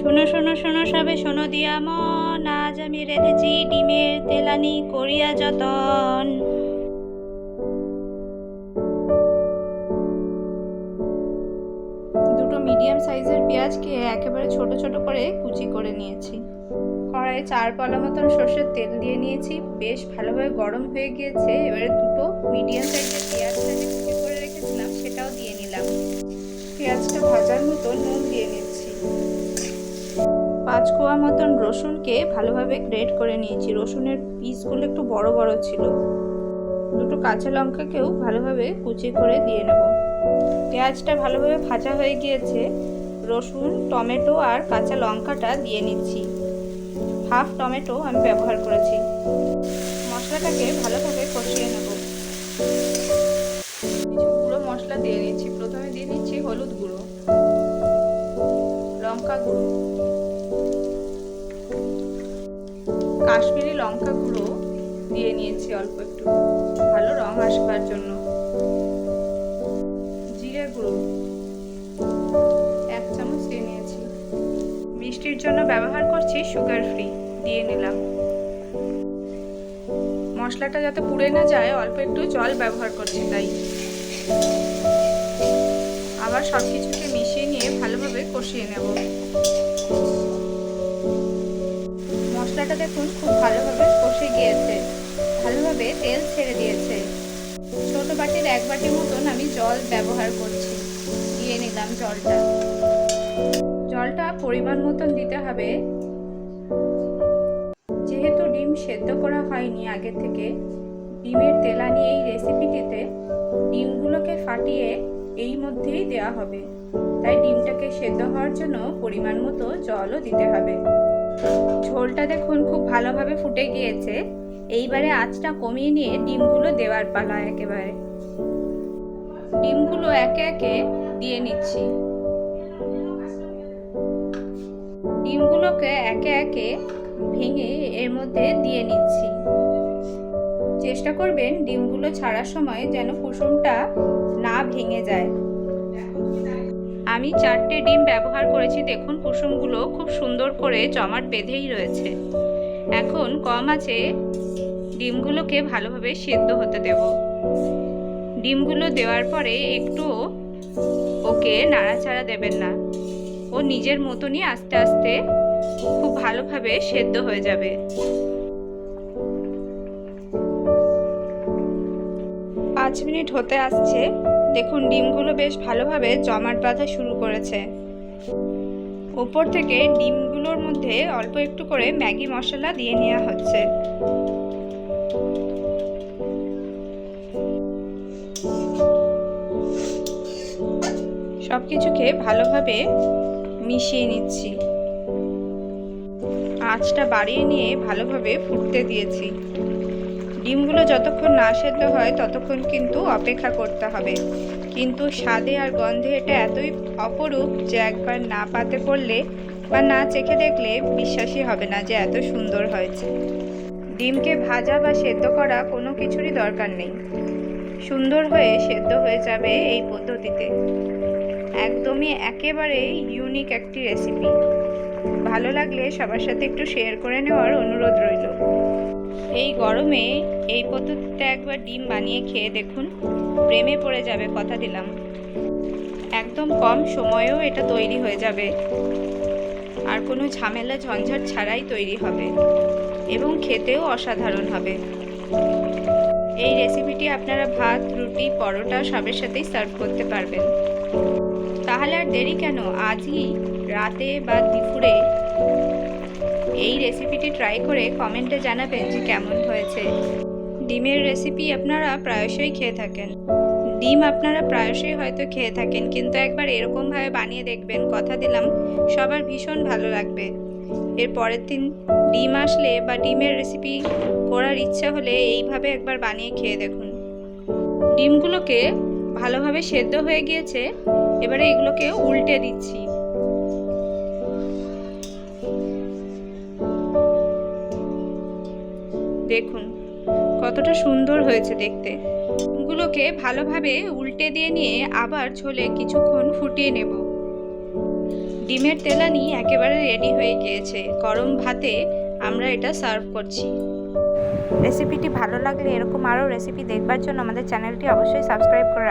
শোনো শোনো শোনো সবে, শোনো দিয়া মন। আজ আমি রেঁধেছি ডিমের তেলানি করিয়া যতন। দুটো মিডিয়াম সাইজের পেঁয়াজকে একেবারে ছোট ছোট করে কুচি করে নিয়েছি। কড়াইয়ে চার পলা মতন সর্ষের তেল দিয়ে নিয়েছি। বেশ ভালোভাবে গরম হয়ে গিয়েছে। এবারে দুটো মিডিয়াম সাইজের পেঁয়াজটা যে কুচি করে রেখেছিলাম, সেটাও দিয়ে নিলাম। পেঁয়াজটা ভাজার মতো নুন দিয়ে নিচ্ছি পাঁচ কোয়া মতন রসুনকে ভালোভাবে গ্রেট করে নিয়েছি। রসুনের পিসগুলো একটু বড় বড় ছিল। দুটো কাঁচা লঙ্কাকেও ভালোভাবে কুচি করে দিয়ে নেব। পেঁয়াজটা ভালোভাবে ভাজা হয়ে গিয়েছে। রসুন, টমেটো আর কাঁচা লঙ্কাটা দিয়ে নিচ্ছি। হাফ টমেটো আমি ব্যবহার করেছি। মশলাটাকে ভালোভাবে কষিয়ে নেব। কিছু গুঁড়ো মশলা দিয়ে নিচ্ছি প্রথমে দিয়ে নিচ্ছি হলুদ গুঁড়ো, লঙ্কা গুঁড়ো। কাশ্মীরি লঙ্কা গুঁড়ো দিয়ে নিয়েছি অল্প একটু। ভালো রং আসবার জন্য। জিরে গুঁড়ো এক চামচ দিয়ে নিয়েছি। মিষ্টির জন্য ব্যবহার করছি সুগার ফ্রি দিয়ে নিলাম। মশলাটা যাতে পুড়ে না যায়, অল্প একটু জল ব্যবহার করছি তাই। আবার সব কিছুকে মিশিয়ে নিয়ে ভালোভাবে কষিয়ে নেব। দেখুন খুব ভালোভাবে কষে গিয়েছে। ভালোভাবে তেল ছেড়ে দিয়েছে। ছোট বাটির এক বাটি মতন আমি জল ব্যবহার করছি। দিয়ে নিলাম জলটা। জলটা পরিমাণ মতন দিতে হবে। যেহেতু ডিম সেদ্ধ করা হয়নি আগে থেকে, ডিমের তেলা নিয়ে এই রেসিপিটিতে ডিমগুলোকে ফাটিয়ে এই মধ্যেই দেওয়া হবে। তাই ডিমটাকে সেদ্ধ হওয়ার জন্য পরিমাণ মতো জলও দিতে হবে। ঝোলটা দেখুন খুব ভালোভাবে ফুটে গিয়েছে। এইবারে আঁচটা কমিয়ে নিয়ে ডিমগুলো দেওয়ার পালা একেবারে। ডিমগুলো একে একে দিয়ে নিচ্ছি। ডিমগুলোকে একে একে ভেঙে এর মধ্যে দিয়ে নিচ্ছি। চেষ্টা করবেন ডিমগুলো ছাড়ার সময় যেন কুসুমটা না ভেঙে যায়। আমি চারটে ডিম ব্যবহার করেছি, দেখুন কুসুমগুলো খুব সুন্দর করে জমাট বেঁধেই রয়েছে। এখন কম আছে, ডিমগুলোকে ভালোভাবে সেদ্ধ হতে দেব। ডিমগুলো দেওয়ার পরে একটু ওকে নাড়াচাড়া দেবেন না। ও নিজের মতনই আস্তে আস্তে খুব ভালোভাবে সেদ্ধ হয়ে যাবে। পাঁচ মিনিট হতে আসছে। দেখুন, ডিমগুলো বেশ ভালোভাবে জমাট বাঁধা শুরু করেছে। উপর থেকে ডিমগুলোর মধ্যে অল্প একটু করে ম্যাগি মশলা দিয়ে নেওয়া হচ্ছে। সব কিছুকে ভালোভাবে মিশিয়ে নিচ্ছি। আঁচটা বাড়িয়ে নিয়ে ভালোভাবে ফুটতে দিয়েছি। ডিমগুলো যতক্ষণ না সেদ্ধ হয়, ততক্ষণ কিন্তু অপেক্ষা করতে হবে। কিন্তু স্বাদে আর গন্ধে এটা এতই অপরূপ যে একবার না পাতে পড়লে বা না চেখে দেখলে বিশ্বাসই হবে না যে এত সুন্দর হয়েছে। ডিমকে ভাজা বা সেদ্ধ করা কোনো কিছুরই দরকার নেই। সুন্দর হয়ে সেদ্ধ হয়ে যাবে এই পদ্ধতিতে। একদমই একেবারে ইউনিক একটি রেসিপি ভালো লাগলে সবার সাথে একটু শেয়ার করে নেওয়ার অনুরোধ রইল। এই গরমে এই পদ্ধতিতে একবার ডিম বানিয়ে খেয়ে দেখুন, প্রেমে পড়ে যাবে কথা দিলাম। একদম কম সময়েও এটা তৈরি হয়ে যাবে। আর কোনো ঝামেলা ঝঞ্ঝাট ছাড়াই তৈরি হবে এবং খেতেও অসাধারণ হবে। এই রেসিপিটি আপনারা ভাত, রুটি, পরোটা সবের সাথেই সার্ভ করতে পারবেন। তাহলে আর দেরি কেন? আজই রাতে বা দুপুরে এই রেসিপিটি ট্রাই করে কমেন্টে জানাবেন যে কেমন হয়েছে। ডিমের রেসিপি আপনারা প্রায়শই খেয়ে থাকেন। ডিম আপনারা প্রায়শই হয়তো খেয়ে থাকেন, কিন্তু একবার এরকমভাবে বানিয়ে দেখবেন, কথা দিলাম, সবার ভীষণ ভালো লাগবে। এর পরের দিন ডিম আসলে বা ডিমের রেসিপি করার ইচ্ছা হলে এইভাবে একবার বানিয়ে খেয়ে দেখুন। ডিমগুলোকে ভালোভাবে সেদ্ধ হয়ে গিয়েছে, এবারে এগুলোকে উল্টে দিচ্ছি। দেখুন, কতটা সুন্দর হয়েছে দেখতে। ডিমগুলোকে ভালোভাবে উল্টে দিয়ে নিয়ে আবার ঝোলে কিছুক্ষণ ফুটিয়ে নেব। ডিমের তেলানি একেবারে রেডি হয়ে গিয়েছে। গরম ভাতে আমরা এটা সার্ভ করছি। রেসিপিটি ভালো লাগলে এরকম আরও রেসিপি দেখবার জন্য আমাদের চ্যানেলটি অবশ্যই সাবস্ক্রাইব করে